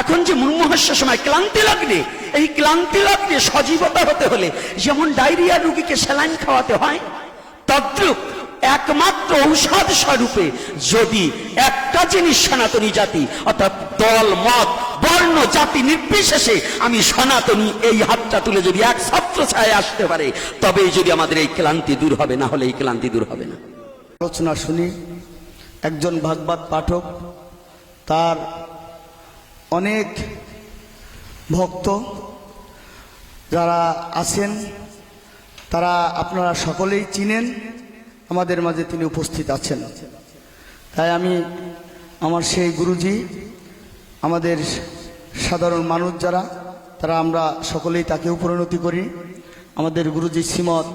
এখন যে মুর্মুহস্য সময়, ক্লান্তি লাগলে, এই ক্লান্তি লাগলে সজীবতা হতে হলে যেমন ডায়রিয়া রুগীকে স্যালাইন খাওয়াতে হয়, তদ্রুপ একমাত্র ঔষধ স্বরূপে যদি একটা জিনিস সনাতনী জাতি অর্থাৎ দল, মত, বর্ণ, জাতি নির্বিশেষে আমি সনাতনী এই হাতটা তুলে যদি এক ছাত্র ছায় আসতে পারে, তবেই যদি আমাদের এই ক্লান্তি দূর হবে, না হলে এই ক্লান্তি দূর হবে না। আলোচনা শুনি, একজন ভাগবত পাঠক, তার অনেক ভক্ত যারা আছেন, তারা আপনারা সকলেই চিনেন, আমাদের মাঝে তিনি উপস্থিত আছেন। তাই আমি আমার সেই গুরুজি, আমাদের সাধারণ মানুষ যারা, তারা আমরা সকলেই তাকে উপরিণতি করি। আমাদের গুরুজি শ্রীমৎ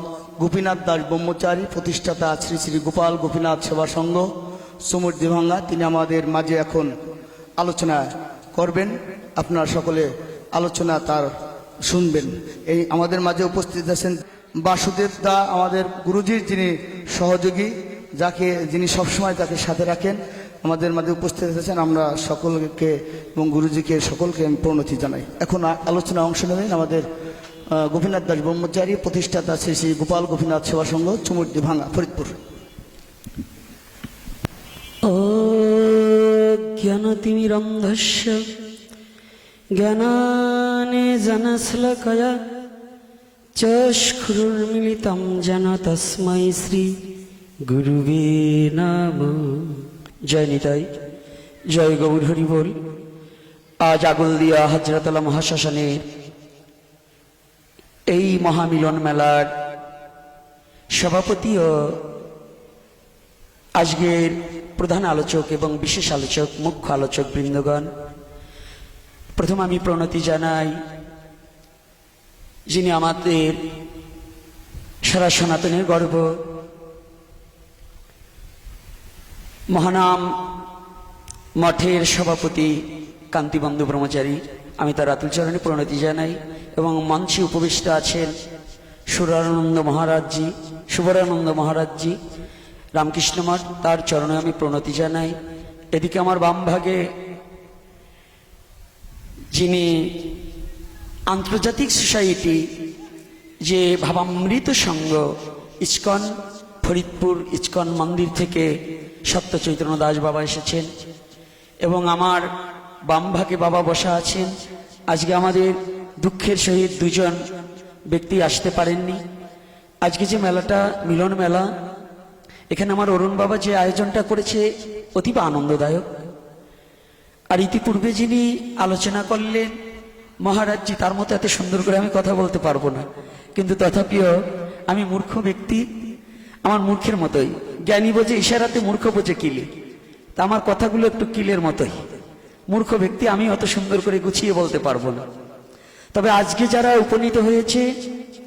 গোপীনাথ দাস ব্রহ্মচারী, প্রতিষ্ঠাতা শ্রী শ্রী গোপাল গোপীনাথ সেবা সংঘ সমুদ্র দিভাঙ্গা, তিনি আমাদের মাঝে এখন আলোচনা করবেন, আপনারা সকলে আলোচনা তার শুনবেন। এই আমাদের মাঝে উপস্থিত আছেন বাসুদেব দা, আমাদের গুরুজির যিনি সহযোগী, যাকে যিনি সবসময় তাকে সাথে রাখেন, আমাদের মাঝে উপস্থিত আছেন আমরা সকলকে এবং গুরুজিকে সকলকে প্রণতি জানাই। এখন আলোচনা অংশ নেবেন আমাদের গোপীনাথ দাস ব্রহ্মচারী, প্রতিষ্ঠাতা শ্রী শ্রী গোপাল গোপীনাথ সেবা সংঘ চুমুরদি ভাঙা ফরিদপুর। জ্ঞানতিমিরন্ধস্য জ্ঞানানে জনশ্লকয়া চক্ষুর্মিলিতম যেন তস্মৈ শ্রী গুরুবে নাম জয় নিতাই জয় গৌর হরি বল আজ আগুলদিয়া হাজরাতলা মহাশাসনের এই মহামিলন মেলার সভাপতি ও আজকের প্রধান আলোচক এবং বিশেষ আলোচক, মুখ্য আলোচক বৃন্দগণ, প্রথম আমি প্রণতি জানাই যিনি আমাদের সারা সনাতনের গর্ব। মহানাম মঠের সভাপতি কান্তিবন্ধু ব্রহ্মচারী, আমি তার আতুল চরণে প্রণতি জানাই এবং মঞ্চে উপবিষ্ট আছেন সুরানন্দ মহারাজজি শুভরানন্দ মহারাজজি রামকৃষ্ণ মঠ তার চরণে আমি প্রণতি জানাই। এদিকে আমার বাম ভাগে যিনি আন্তর্জাতিক সোসাইটি যে ভাবামৃত সংঘ ইস্কন, ফরিদপুর ইস্কন মন্দির থেকে সপ্ত চৈতন্য দাস বাবা এসেছেন এবং আমার বাম ভাগে বাবা বসা আছেন। আজকে আমাদের দুঃখের সহিত দুজন ব্যক্তি আসতে পারেননি। আজকে যে মেলাটা, মিলন মেলা এখানে আমার অরুণ বাবা যে আয়োজনটা করেছে, অতীব আনন্দদায়ক। আর ইতিপূর্বে যিনি আলোচনা করলেন মহারাজজি তার মতো এত সুন্দর করে আমি কথা বলতে পারব না। কিন্তু তথাপিও আমি মূর্খ ব্যক্তি, আমার মূর্খের মতোই। জ্ঞানী বোঝে, ইশারাতে মূর্খ বোঝে কিলে। তা আমার কথাগুলো একটু কিলের মতোই। মূর্খ ব্যক্তি, আমি অত সুন্দর করে গুছিয়ে বলতে পারব না। তবে আজকে যারা উপনীত হয়েছে,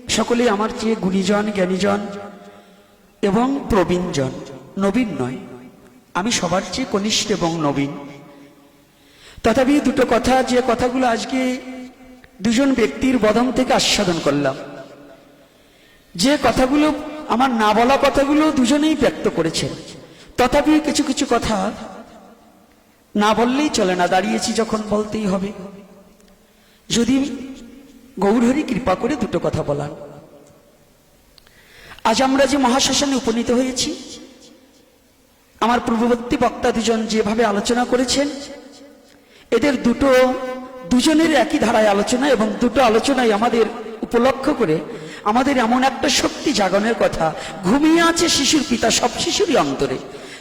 সকলেই আমার চেয়ে গুণীজন, জ্ঞানীজন এবং প্রবীণজন নবীন নয়। আমি সবার চেয়ে কনিষ্ঠ এবং নবীন। তথাপি দুটো কথা, যে কথাগুলো আজকে দুজন ব্যক্তির বদন থেকে আস্বাদন করলাম। যে কথাগুলো, আমার না বলা কথাগুলো দুজনেই ব্যক্ত করেছেন তথাপি কিছু কিছু কথা না বললেই চলে না, দাঁড়িয়েছি যখন বলতেই হবে। যদি গৌরহরি কৃপা করে দুটো কথা বলার আজ আমরা যে মহাশ্মশানে উপনীত হয়েছি, আমার পূর্ববর্তী বক্তা দুজন যেভাবে আলোচনা করেছেন, এদের দুটো, দুজনের একই ধারায় আলোচনা এবং দুটো আলোচনাই আমাদের উপলক্ষ করে আমাদের এমন একটা শক্তি জাগনের কথা। ঘুমিয়ে আছে শিশুর পিতা, সব শিশুরই অন্তরে।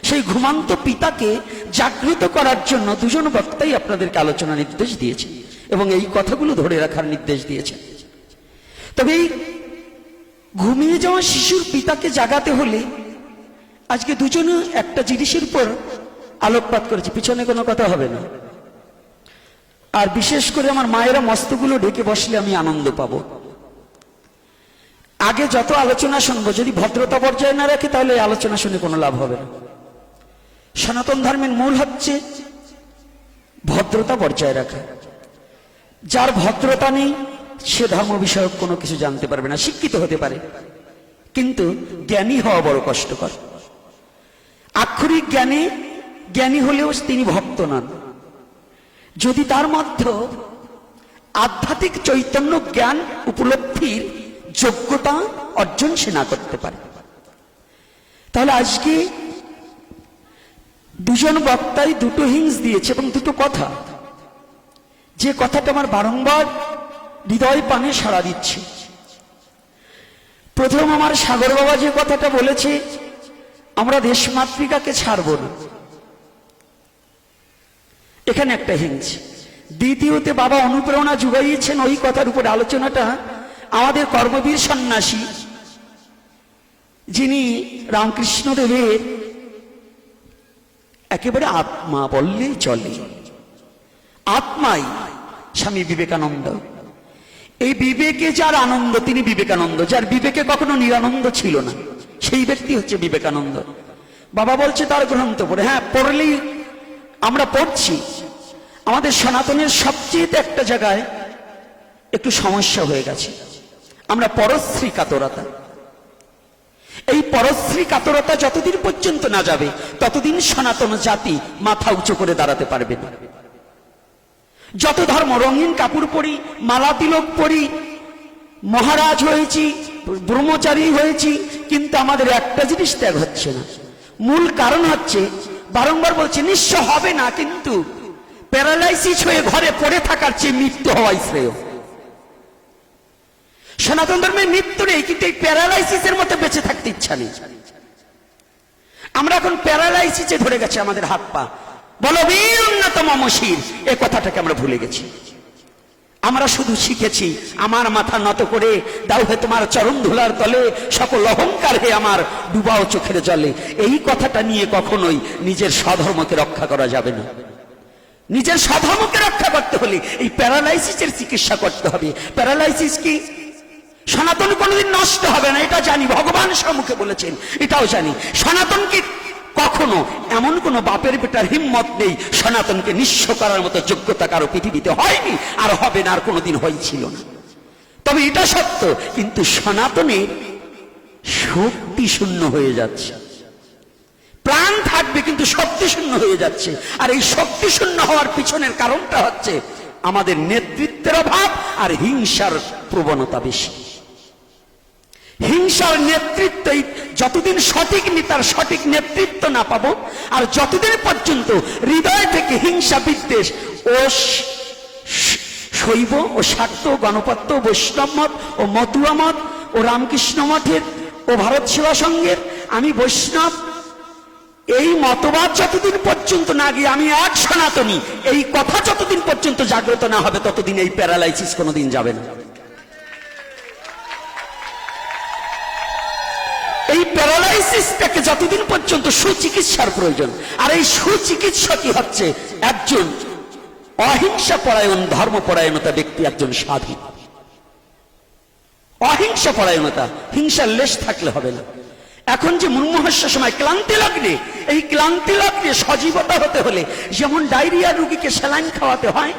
সেই ঘুমান্ত পিতাকে জাগৃত করার জন্য দুজন বক্তাই আপনাদেরকে আলোচনা নির্দেশ দিয়েছে এবং এই কথাগুলো ধরে রাখার নির্দেশ দিয়েছে। তবে এই ঘুমিয়ে যাওয়া শিশুর পিতাকে জাগাতে হলে আজকে দুজনে একটা জিনিসের উপর আলোকপাত করেছে। পিছনে কোনো কথা হবে না। আর বিশেষ করে আমার মায়েরা মস্তগুলো ঢেকে বসলে আমি আনন্দ পাবো। আগে যত আলোচনা শুনব, যদি ভদ্রতা পর্যায়ে না রাখে, তাহলে আলোচনা শুনে কোনো লাভ হবে না। সনাতন ধর্মের মূল হচ্ছে ভদ্রতা পর্যায়ে রাখা। যার ভদ্রতা নেই সে ধর্ম বিষয়ক কোনো কিছু জানতে পারবে না, শিক্ষিত হতে পারে। কিন্তু জ্ঞানী হওয়া বড় কষ্টকর। আক্ষরিক জ্ঞানে, জ্ঞানী হলেও তিনি ভক্ত নন। যদি তার মধ্যে আধ্যাত্মিক চৈতন্য জ্ঞান উপলব্ধির যোগ্যতা অর্জন সে না করতে পারে। তাহলে আজকে দুজন বক্তাই দুটো হিংস দিয়েছে এবং দুটো কথা। যে কথাটা আমার বারংবার হৃদয় পানে সাড়া দিচ্ছে। প্রথম আমার সাগর বাবা যে কথাটা বলেছে, আমরা দেশমাতৃকাকে ছাড়ব না। এখানে একটা হিংস। দ্বিতীয়তে বাবা অনুপ্রেরণা যুগাইয়েছেন ওই কথার উপরে। আলোচনাটা আমাদের কর্মবীর সন্ন্যাসী, যিনি রামকৃষ্ণদেবের একেবারে আত্মা বললেই চলে। আত্মাই স্বামী বিবেকানন্দ। এই বিবেকে যার আনন্দ, তিনি বিবেকানন্দ। যার বিবেকে কখনো নিরানন্দ ছিল না, সেই ব্যক্তি হচ্ছে বিবেকানন্দ। বাবা বলছে তার গ্রন্থ পড়ে হ্যাঁ পড়লেই আমরা পড়ছি। আমাদের সনাতনের সবচেয়ে একটা জায়গায় একটু সমস্যা হয়ে গেছে। আমরা পরশ্রী কাতরতা। এই পরশ্রী কাতরতা যতদিন পর্যন্ত না যাবে, ততদিন সনাতন জাতি মাথা উঁচু করে দাঁড়াতে পারবে না। যত ধর্ম, রঙিন কাপড় পরি, মালা তিলক পরি, মহারাজ হয়েছি, ব্রহ্মচারী হয়েছি, কিন্তু আমাদের একটা জিনিস ত্যাগ হচ্ছে না। মূল কারণ হচ্ছে, বারংবার বলছে, নিঃস্ব হবে না কিন্তু প্যারালাইসিস হয়ে ঘরে পড়ে থাকার চেয়ে মৃত্যু হওয়াই শ্রেয়। সনাতন ধর্মের মৃত্যু নেই, কিন্তু এই প্যারালাইসিসের মতো বেঁচে থাকতে ইচ্ছা নেই। আমরা এখন প্যারালাইসিসে ধরে গেছে আমাদের হাত পা। বলো বীর উন্নতম মশির। এ কথাটাকে আমরা ভুলে গেছি। আমরা শুধু শিখেছি, আমার মাথা নত করে দাও হে তোমার চরণ ধুলার তলে, সকল অহংকার হে আমার, ডুবাও চোখের জলে। এই কথাটা নিয়ে কখনোই নিজের স্বধর্মকে রক্ষা করা যাবে না। নিজের স্বধর্মকে রক্ষা করতে হলে এই প্যারালাইসিসের চিকিৎসা করতে হবে। প্যারালাইসিস কি? সনাতন কোনোদিন নষ্ট হবে না এটা জানি, ভগবান সম্মুখে বলেছেন, এটাও জানি। সনাতনকে কখনো এমন কোন বাপের বেটার হিম্মত নেই, সনাতনকে নিঃস্ব করার মতো যোগ্যতা কারও পৃথিবীতে হয়নি, আর হবে না, আর কোনোদিন হয়েছিল না। তবে এটা সত্য, কিন্তু সনাতনের শক্তি শূন্য হয়ে যাচ্ছে। প্রাণ থাকবে, কিন্তু শক্তি শূন্য হয়ে যাচ্ছে। আর এই শক্তি শূন্য হওয়ার পিছনের কারণটা হচ্ছে আমাদের নেতৃত্বের অভাব আর হিংসার প্রবণতা বেশি। হিংসার নেতৃত্ব যতদিন সঠিক নেতার সঠিক নেতৃত্ব না পাবো, আর যতদিন পর্যন্ত হৃদয় থেকে হিংসা বিদ্বেষ, ও শৈব, ও শাক্ত গণপত্য বৈষ্ণব মত, ও মতুয়া মত, ও রামকৃষ্ণ মঠের, ও ভারত সেবা সংঘের, আমি বৈষ্ণব, এই মতবাদ যতদিন পর্যন্ত না গিয়ে আমি এক সনাতনী, এই কথা যতদিন পর্যন্ত জাগ্রত না হবে, ততদিন এই প্যারালাইসিস কোনোদিন যাবে না। এই প্যারালাইসিসটাকে যতদিন পর্যন্ত সুচিকিৎসার প্রয়োজন, আর এই সুচিকিৎসা কি হচ্ছে? একজন অহিংসা পরায়ণ, ধর্ম পরায়ণতা ব্যক্তি একজন সাধু অহিংসা পরায়ণতা, হিংসার লেশ থাকলে হবে না। এখন যে মুর্মুহস্য সময়, ক্লান্তি লগ্নে এই ক্লান্তি লগ্নে সজীবতা হতে হলে, যেমন ডায়রিয়া রুগীকে স্যালাইন খাওয়াতে হয়,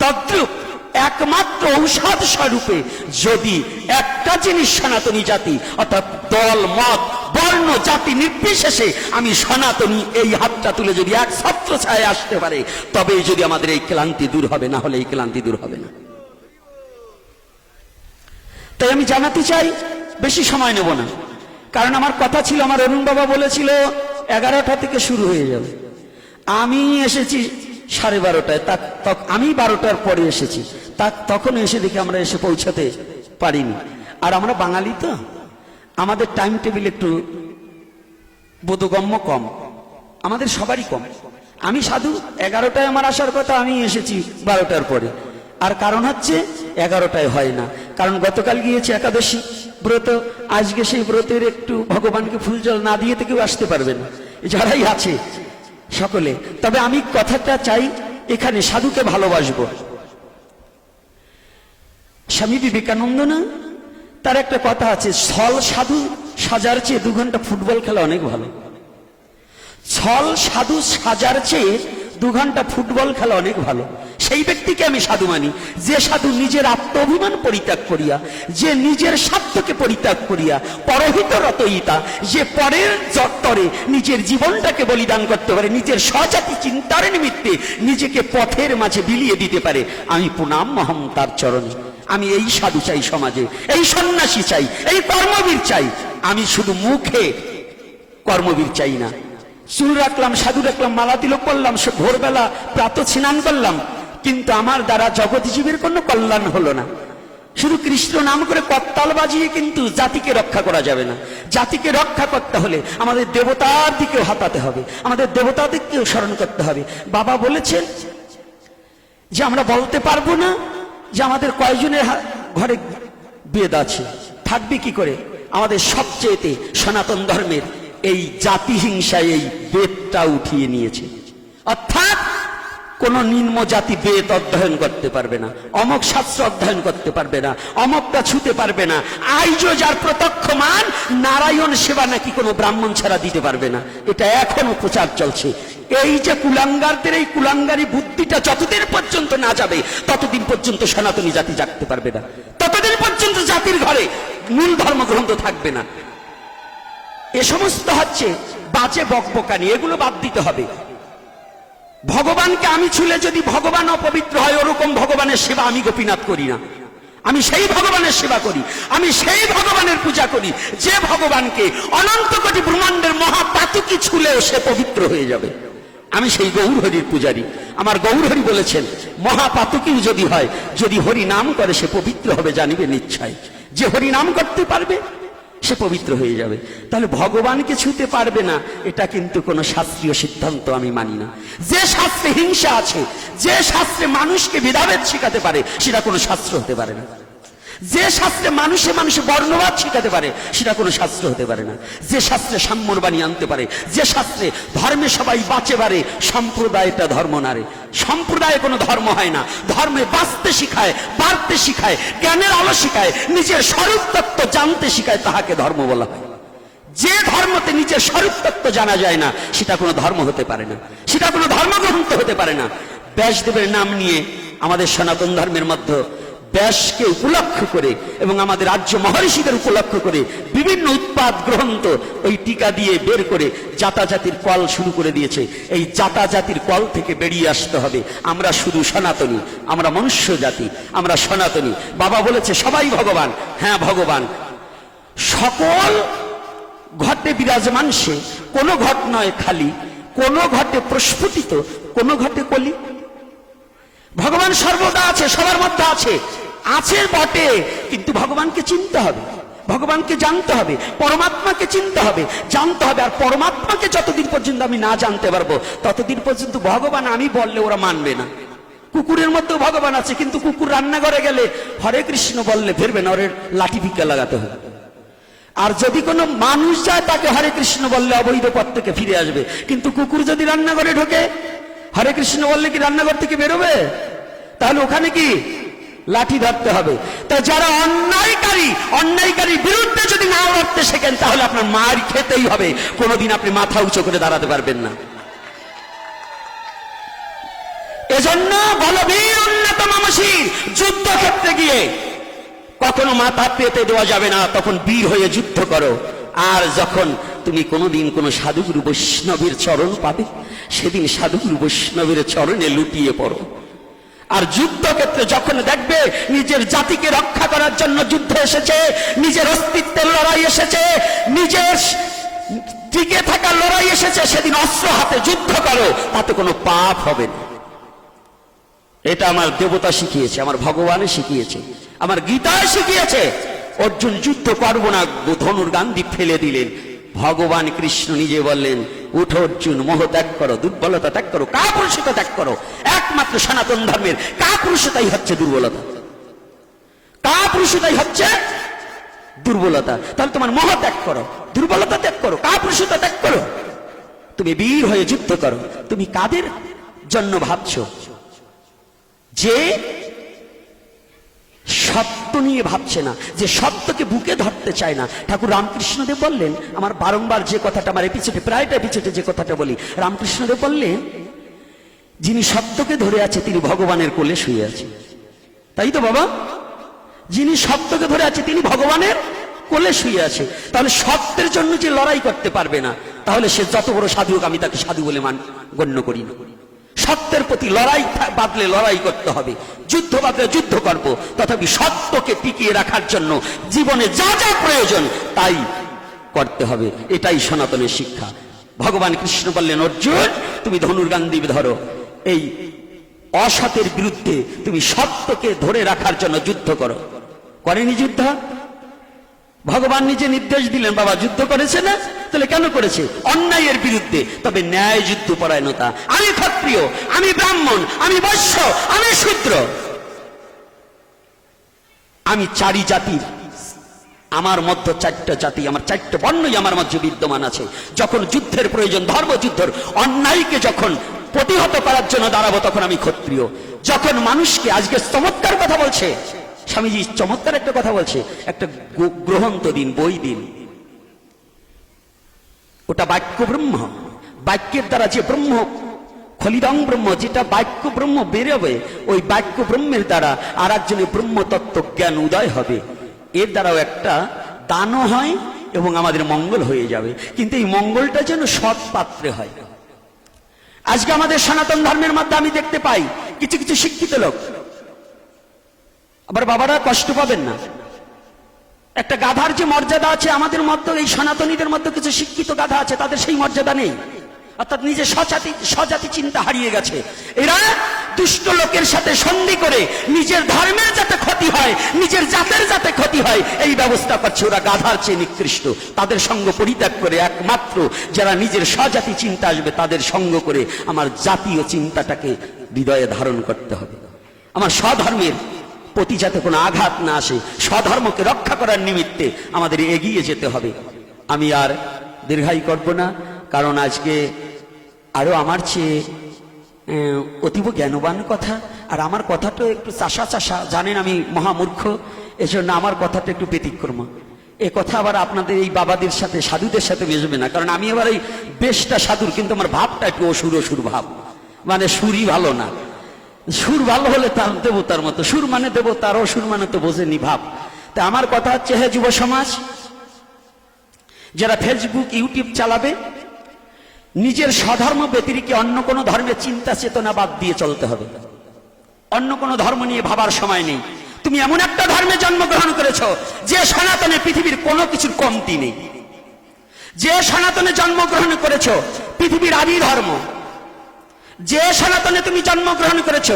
তদ্রুপ একমাত্র ঔষধ স্বরূপে যদি একটা জিনিস সনাতনী জাতি, অর্থাৎ দল, মত, বর্ণ, জাতি নির্বিশেষে আমি সনাতনী এই হাতটা তুলে যদি এক ছত্র ছায় আসতে পারে, তবেই যদি আমাদের এই ক্লান্তি দূর হবে, না হলে এই ক্লান্তি দূর হবে না। তাই আমি জানাতে চাই, বেশি সময় নেব না। কারণ আমার কথা ছিল, আমার অরুণ বাবা বলেছিল, এগারোটা থেকে শুরু হয়ে যাবে। আমি এসেছি সাড়ে বারোটায়, তা আমি বারোটার পরে এসেছি। তা তখন এসে দেখি আমরা এসে পৌঁছাতে পারিনি। আর আমরা বাঙালি তো? আমাদের টাইম টেবিল একটু বোধগম্য কম। আমাদের সবারই কম। আমি সাধু, এগারোটায় আমার আসার কথা, আমি এসেছি বারোটার পরে। আর কারণ হচ্ছে, এগারোটায় হয় না। কারণ গতকাল গিয়েছে একাদশী ব্রত। আজকে সেই ব্রতের একটু ভগবানকে ফুল জল না দিয়ে তো কেউ আসতে পারবে না। যারাই আছে সকলে, তবে আমি কথাটা চাই, এখানে সাধুকে ভালোবাসব। স্বামী বিবেকানন্দ না তার একটা কথা আছে, ছল সাধু সাজার চেয়ে দু ঘণ্টা ফুটবল খেলা অনেক ভালো। ছল সাধু সাজার চেয়ে দু ঘণ্টা ফুটবল খেলা অনেক ভালো। সেই ব্যক্তিকে আমি সাধু মানি। যে সাধু নিজের আত্ম অভিমান পরিত্যাগ করিয়া, যে নিজের স্বার্থকে পরিত্যাগ করিয়া পরহিত রতইতা যে পরের চত্বরে নিজের জীবনটাকে বলিদান করতে পারে, নিজের স্বজাতি চিন্তার নিমিত্তে নিজেকে পথের মাঝে বিলিয়ে দিতে পারে, আমি প্রণাম মহম তার চরণে। আমি এই সাধু চাই সমাজে, এই সন্ন্যাসী চাই, এই কর্মবীর চাই। আমি শুধু মুখে কর্মবীর চাই না চুল রাখলাম, সাধু রাখলাম, মালা তিলক করলাম ভোরবেলা প্রাত স্নান করলাম। কিন্তু আমার দ্বারা জগৎ জীবের কোনো কল্যাণ হলো না। শুধু কৃষ্ণ নাম করে কত্তাল বাজিয়ে কিন্তু জাতিকে রক্ষা করা যাবে না। জাতিকে রক্ষা করতে হলে আমাদের দেবতার দিকেও হাতাতে হবে, আমাদের দেবতাদেরকেও স্মরণ করতে হবে। বাবা বলেছেন যে আমরা বলতে পারব না যে আমাদের কয়জনের ঘরে বেদ আছে। থাকবে কি করে? আমাদের সবচেয়েতে সনাতন ধর্মের এই জাতিহিংসা এই বেদটা উঠিয়ে নিয়েছে। অর্থাৎ কোন নিম্ন জাতি বেদ অধ্যয়ন করতে পারবে না, অমক শাস্ত্র অধ্যয়ন করতে পারবে না, অমকটা ছুতে পারবে না আইজ যার প্রত্যক্ষ মান, নারায়ণ সেবা নাকি কোনো ব্রাহ্মণ ছাড়া দিতে পারবে না। এটা এখনও প্রচার চলছে। এই যে কুলাঙ্গারদের, এই কুলাঙ্গারি বুদ্ধিটা যতদিন পর্যন্ত না যাবে, ততদিন পর্যন্ত সনাতনী জাতি জাগতে পারবে না। ততদিন পর্যন্ত জাতির ঘরে মূল ধর্মগ্রন্থ থাকবে না। এ সমস্ত হচ্ছে বাজে বকবকানি, এগুলো বাদ দিতে হবে। ভগবানকে আমি ছুলে যদি ভগবান অপবিত্র হয়, ওরকম ভগবানের সেবা আমি গোপীনাথ করি না। আমি সেই ভগবানের সেবা করি, আমি সেই ভগবানের পূজা করি, যে ভগবানকে অনন্ত কোটি ব্রহ্মাণ্ডের মহাপাতুকি ছুলেও সে পবিত্র হয়ে যাবে। আমি সেই গৌর হরির পূজারী। আমার গৌর হরি বলেছেন, মহাপাতুকিও যদি হয়, যদি হরি নাম করে, সে পবিত্র হবে, জানিবে নিশ্চয়। যে হরি নাম করতে পারবে সে পবিত্র হয়ে যাবে। তাহলে ভগবানকে ছুঁতে পারবে না, এটা কিন্তু কোনো শাস্ত্রীয় সিদ্ধান্ত আমি মানি না। যে শাস্ত্রে হিংসা আছে, যে শাস্ত্রে মানুষকে ভেদাভেদ শেখাতে পারে, সেটা কোনো শাস্ত্র হতে পারে না। যে শাস্ত্রে মানুষে মানুষে বর্ণবাদ শেখাতে পারে, সেটা কোনো শাস্ত্র হতে পারে না। যে শাস্ত্রে সাম্যর বাণী আনতে পারে, যে শাস্ত্রে ধর্মে সবাই বাঁচে পারে, সম্প্রদায়টা ধর্ম না রে। সম্প্রদায়ে কোনো ধর্ম হয় না। ধর্মে বাঁচতে শিখায়, বাড়তে শিখায়, জ্ঞানের আলো শিখায়, নিজের স্বরূপ তত্ত্ব জানতে শিখায়, তাহাকে ধর্ম বলা হয়। যে ধর্মতে নিজের স্বরূপ তত্ত্ব জানা যায় না, সেটা কোনো ধর্ম হতে পারে না। সেটা কোনো ধর্মগ্রন্থ হতে পারে না। ব্যাসদেবের নাম নিয়ে আমাদের সনাতন ধর্মের মধ্যে ব্যাসকে উপলক্ষ করে এবং আমাদের রাজ্য মহর্ষিদের উপলক্ষ করে বিভিন্ন উৎপাদ গ্রন্থ ওই টিকা দিয়ে বের করে জাতাজাতির কল শুরু করে দিয়েছে। এই জাতাজাতির কল থেকে বেরিয়ে আসতে হবে। আমরা শুধু সনাতনী, আমরা মনুষ্য জাতি, আমরা সনাতনী। বাবা বলেছে, সবাই ভগবান। হ্যাঁ ভগবান। সকল ঘটে বিরাজমান সে। কোনো ঘট নয় খালি। কোনো ঘটে প্রস্ফুটিত, কোনো ঘটে কলি। ভগবান সর্বদা আছে, সবার মধ্যে আছে। আছে বটে, কিন্তু ভগবানকে চিনতে হবে। ভগবানকে জানতে হবে, পরমাত্মাকে চিনতে হবে, জানতে হবে। আর পরমাত্মাকে যতদিন পর্যন্ত আমি না জানতে পারব, ততদিন পর্যন্ত ভগবান আমি বললে ওরা মানবে না। কুকুরের মধ্যেও ভগবান আছে, কিন্তু কুকুর রান্নাঘরে গেলে হরে কৃষ্ণ বললে ফিরবে না ওর লাঠি ভিক্ষা লাগাতে হবে। আর যদি কোনো মানুষ যায়, তাকে হরে কৃষ্ণ বললে অবৈধ পথ থেকে ফিরে আসবে। কিন্তু কুকুর যদি রান্নাঘরে ঢোকে হরে কৃষ্ণ বললে কি রান্নাঘর থেকে বেরোবে? তাহলে ওখানে কি? লাঠি ধরতে হবে। তা যারা অন্যায়কারী অন্যায়কারী বিরুদ্ধে যদি না লড়তে শেখেন, তাহলে আপনার মার খেতেই হবে। কোনোদিন আপনি মাথা উঁচু করে দাঁড়াতে পারবেন না। এজন্য বলবীর অন্যতম মসির যুদ্ধক্ষেত্রে গিয়ে কখনো মাথা পেতে দেওয়া যাবে না, তখন বীর হয়ে যুদ্ধ করো। আর যখন তুমি কোনোদিন কোনো সাধুগুরু বৈষ্ণবের চরণ পাবে? সেদিন সাধুগুরু বৈষ্ণবের চরণে লুটিয়ে পড়ো। আর যুদ্ধক্ষেত্রে যখন দেখবে নিজের জাতিকে রক্ষা করার জন্য যুদ্ধ এসেছে, নিজের অস্তিত্বের লড়াই এসেছে, নিজের টিকে থাকার লড়াই এসেছে, সেদিন অস্ত্র হাতে যুদ্ধ করো, তাতে কোনো পাপ হবে না। এটা আমার দেবতা শিখিয়েছে, আমার ভগবানে শিখিয়েছে, আমার গীতায় শিখিয়েছে। অর্জুন যুদ্ধ করব না ধনুর গান্ধী ফেলে দিলেন। ভগবান কৃষ্ণ নিজে বললেন, উঠো অর্জুন, মোহ ত্যাগ করো, দুর্বলতা ত্যাগ করো, কাপুরুষতা ত্যাগ করো, একমাত্র সনাতন ধর্মের কাপুরুষতাই হচ্ছে দুর্বলতা। কাপুরুষতাই হচ্ছে দুর্বলতা। তাহলে তোমার মোহ ত্যাগ করো, দুর্বলতা ত্যাগ করো, কাপুরুষতা ত্যাগ করো। তুমি বীর হয়ে যুদ্ধ করো। তুমি কাদের জন্য ভাবছ? যে সত্য নিয়ে ভাবছে না, যে সত্যকে বুকে ধরতে চায় না। ঠাকুর রামকৃষ্ণদেব বললেন, আমার বারংবার যে কথাটা, আমার এপিসোডে প্রায়টা এপিসোডে যে কথাটা বলি, রামকৃষ্ণদেব বললেন, যিনি সত্যকে ধরে আছে, তিনি ভগবানের কোলে শুয়ে আছে। তাই তো বাবা? যিনি সত্যকে ধরে আছে, তিনি ভগবানের কোলে শুয়ে আছে। তাহলে সত্যের জন্য যে লড়াই করতে পারবে না, তাহলে সে যত বড় সাধু হোক আমি তাকে সাধু বলে মান গণ্য করি না। সত্যের প্রতি লড়াই বাদলে লড়াই করতে হবে। যুদ্ধ বাদলে যুদ্ধ করব। তথাপি সত্যকে টিকিয়ে রাখার জন্য জীবনে যা যা প্রয়োজন তাই করতে হবে। এটাই সনাতনের শিক্ষা। ভগবান কৃষ্ণ বললেন, অর্জুন, তুমি ধনুর্গান্ধী ধরো। এই অসতের বিরুদ্ধে তুমি সত্যকে ধরে রাখার জন্য যুদ্ধ করো। করেনি যুদ্ধ? ভগবান নিজে নির্দেশ দিলেন, বাবা, যুদ্ধ করেছে না? তাহলে কেন করেছে? অন্যায়ের বিরুদ্ধে। তবে ন্যায় যুদ্ধ পরায়ণতা। আমি ক্ষত্রিয়, আমি ব্রাহ্মণ, আমি বৈশ্য, আমি শূদ্র। আমি চারি জাতির আমার মধ্যে চারটা জাতি, আমার চারটা বর্ণই আমার মধ্যে বিদ্যমান আছে। যখন যুদ্ধের প্রয়োজন, ধর্মযুদ্ধের অন্যায়কে যখন প্রতিহত করার জন্য দাঁড়াবো, তখন আমি ক্ষত্রিয়। যখন মানুষকে আজকে চমৎকার কথা বলছে স্বামীজি, চমৎকার একটা কথা বলছে। একটা গ্রহন্ত দিন, বই দিন। ওটা বাক্য ব্রহ্ম। বাক্যের দ্বারা যে ব্রহ্ম, খলিদং ব্রহ্ম, যেটা বাক্য ব্রহ্ম বেরোবে, ওই বাক্য ব্রহ্মের দ্বারা আর একজনের ব্রহ্ম তত্ত্ব জ্ঞান উদয় হবে। এর দ্বারাও একটা দানও হয় এবং আমাদের মঙ্গল হয়ে যাবে। কিন্তু এই মঙ্গলটা যেন সৎ পাত্রে হয়। আজকে আমাদের সনাতন ধর্মের মধ্যে আমি দেখতে পাই, কিছু কিছু শিক্ষিত লোক আবার বাবারা কষ্ট পাবেন না। একটা গাধার যে মর্যাদা আছে, আমাদের মধ্যে এই সনাতনীদের মধ্যে কিছু শিক্ষিত গাধা আছে, তাদের সেই মর্যাদা নেই। অর্থাৎ নিজের স্বজাতি স্বজাতি চিন্তা হারিয়ে গেছে। এরা দুষ্ট লোকের সাথে সন্ধি করে নিজের ধর্মের যাতে ক্ষতি হয়, নিজের জাতের যাতে ক্ষতি হয়, এই ব্যবস্থা করছে। ওরা গাধার চেয়ে নিকৃষ্ট। তাদের সঙ্গ পরিত্যাগ করে একমাত্র যারা নিজের স্বজাতি চিন্তা আসবে, তাদের সঙ্গ করে আমার জাতীয় চিন্তাটাকে হৃদয়ে ধারণ করতে হবে। আমার স্বধর্মের প্রতি যাতে কোনো আঘাত না আসে, স্বধর্মকে রক্ষা করার নিমিত্তে আমাদের এগিয়ে যেতে হবে। আমি আর দীর্ঘায়ী করব না, কারণ আজকে আরও আমার চেয়ে অতীব জ্ঞানবান কথা। আর আমার কথাটা একটু চাষা চাষা, জানেন আমি মহামূর্খ, এজন্য আমার কথাটা একটু ব্যতিক্রম। এ কথা আবার আপনাদের এই বাবাদের সাথে, সাধুদের সাথে মেশবে না, কারণ আমি আবার এই বেশটা সাধুর, কিন্তু আমার ভাবটা একটু অসুর অসুর ভাব। মানে সুরই ভালো না। সুর ভালো হলে তার দেবতার মতো। সুর মানে দেবতার অসুর মানে তো বোঝেনি ভাব। তা আমার কথা হচ্ছে, হে যুব সমাজ, যারা ফেসবুক ইউটিউব চালাবে, নিজের স্বধর্ম ব্যতিরিকে অন্য কোনো ধর্মের চিন্তা চেতনা বাদ দিয়ে চলতে হবে। অন্য কোনো ধর্ম নিয়ে ভাবার সময় নেই। তুমি এমন একটা ধর্মে জন্মগ্রহণ করেছ, যে সনাতনে পৃথিবীর কোনো কিছুর কমতি নেই। যে সনাতনে জন্মগ্রহণ করেছ, পৃথিবীর আদি ধর্ম যে সনাতনে তুমি জন্মগ্রহণ করেছ,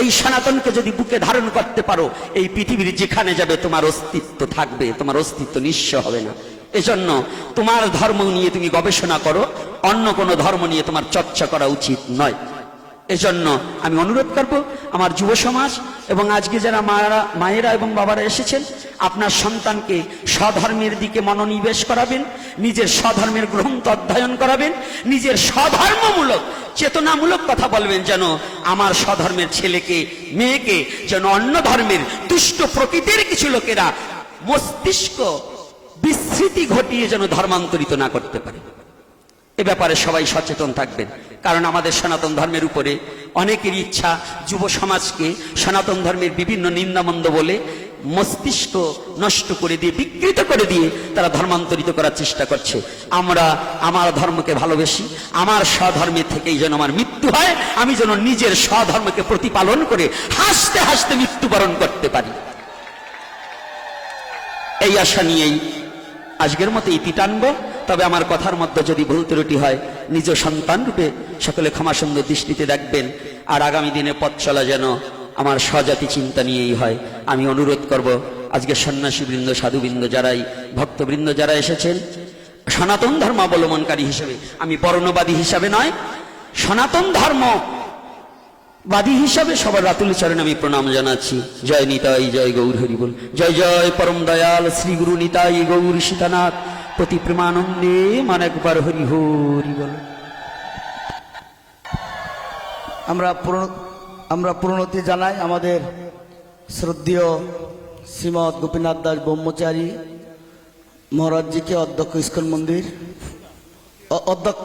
এই সনাতনকে যদি বুকে ধারণ করতে পারো, এই পৃথিবীর যেখানে যাবে তোমার অস্তিত্ব থাকবে, তোমার অস্তিত্ব নিঃস্ব হবে না। এজন্য তোমার ধর্ম নিয়ে তুমি গবেষণা করো, অন্য কোনো ধর্ম নিয়ে তোমার চর্চা করা উচিত নয়। এজন্য আমি অনুরোধ করব, আমার যুব সমাজ এবং আজকে যারা মায়েরা মায়েরা এবং বাবারা এসেছেন, আপনার সন্তানকে স্বধর্মের দিকে মনোনিবেশ করাবেন, নিজের স্বধর্মের গ্রন্থ অধ্যয়ন করাবেন, নিজের স্বধর্মমূলক, চেতনামূলক কথা বলবেন যেন আমার স্বধর্মের ছেলেকে, মেয়েকে যেন অন্য ধর্মের দুষ্ট প্রকৃতির কিছু লোকেরা মস্তিষ্ক বিস্মৃতি ঘটিয়ে যেন ধর্মান্তরিত না করতে পারে। এ ব্যাপারে সবাই সচেতন থাকবেন, কারণ আমাদের সনাতন ধর্মের উপরে অনেকের ইচ্ছা যুব সমাজকে সনাতন ধর্মের বিভিন্ন নিন্দামন্দ বলে মস্তিষ্ক নষ্ট করে দিয়ে, বিকৃত করে দিয়ে তারা ধর্মান্তরিত করার চেষ্টা করছে। আমরা আমার ধর্মকে ভালোবেসি, আমার স্বধর্মের থেকেই যেন আমার মৃত্যু হয়, আমি যেন নিজের স্বধর্মকে প্রতিপালন করে হাসতে হাসতে মৃত্যুবরণ করতে পারি। এই আশা নিয়েই আজকের মতো ইতি টানব। তবে আমার কথার মধ্যে যদি ভুল ত্রুটি হয়, নিজ সন্তান রূপে সকলে ক্ষমা সুন্দর দৃষ্টিতে দেখবেন, আর আগামী দিনে পথ চলা যেন আমার স্বজাতি চিন্তা নিয়েই হয়। আমি অনুরোধ করব, আজকে সন্ন্যাসী বৃন্দ সাধুবৃন্দ যারাই, ভক্তবৃন্দ যারা এসেছেন, সনাতন ধর্ম অবলম্বনকারী হিসেবে, আমি বর্ণবাদী হিসাবে নয়, সনাতন ধর্ম বাদী হিসাবে সবার রাতুল চরণে আমি প্রণাম জানাচ্ছি। জয় নিতাই, জয় গৌর হরি বল জয় জয় পরম দয়াল শ্রী গুরু নিতাই গৌর সীতানাথ। প্রতি প্রেমানন্দে মান একবার হরি হরি বল। আমরা আমরা প্রণতি জানাই আমাদের শ্রদ্ধেয় শ্রীমৎ গোপীনাথ দাস ব্রহ্মচারী মহারাজজিকে অধ্যক্ষ ইস্কন মন্দির। অধ্যক্ষ